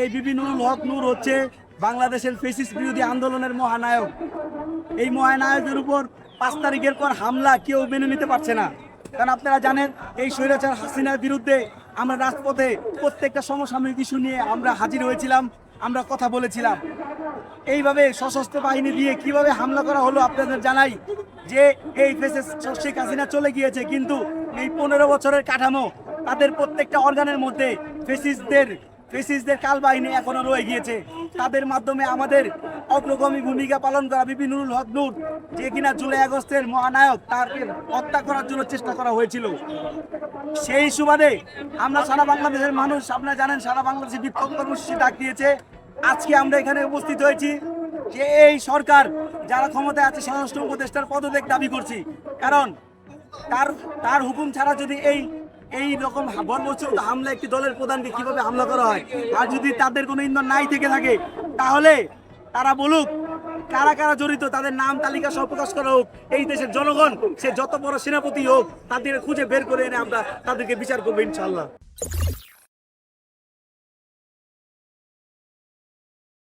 এই বিপিনুল হক নূর হচ্ছে বাংলাদেশের ফেসিস বিরোধী আন্দোলনের মহানায়ক। এই মহানায়কের উপর পাঁচ তারিখের পর হামলা কেউ মেনে নিতে পারছে না। কারণ আপনারা জানেন, এই স্বৈরাচার হাসিনার বিরুদ্ধে আমরা রাজপথে প্রত্যেকটা সমসাময়িক ইস্যু নিয়ে আমরা হাজির হয়েছিলাম, আমরা কথা বলেছিলাম। এইভাবে সশস্ত্র বাহিনী দিয়ে কীভাবে হামলা করা হলো আপনাদের জানাই যে এই ফেসে শেখ হাসিনা চলে গিয়েছে, কিন্তু এই পনেরো বছরের কাঠামো তাদের প্রত্যেকটা অর্গানের মধ্যে ফেসিসদের ফেসিসদের কাল বাহিনী এখনও রয়ে গিয়েছে। তাদের মাধ্যমে আমাদের অগ্রগামী ভূমিকা পালন করা বিপিনুল হক নূর, যে কিনা জুলাই আগস্টের মহানায়ক তাকে হত্যা করার জন্য চেষ্টা করা হয়েছিল। সেই সুবাদে আমরা সারা বাংলাদেশের মানুষ, আপনারা জানেন সারা বাংলাদেশে বিক্ষোভ কর্মসূচি ডাক দিয়েছে। আজকে আমরা এখানে উপস্থিত হয়েছি যে এই সরকার যারা ক্ষমতায় আছে, স্বরাষ্ট্র উপদেষ্টার পদত্যাগ দাবি করছি। কারণ তার তার হুকুম ছাড়া যদি এই এই রকম বর্বরচিত হামলা একটি দলের প্রধানকে কীভাবে হামলা করা হয়? আর যদি তাদের কোনো ইন্ধন নাই থেকে থাকে, তাহলে তারা বলুক, কারা কারা জড়িত, তাদের নাম, তালিকা সহ প্রকাশ করা হোক। এই দেশের জনগণ, সে যত বড় সেনাপতি হোক, তাদের খুঁজে বের করে এনে আমরা তাদেরকে বিচার করব ইনশাল্লাহ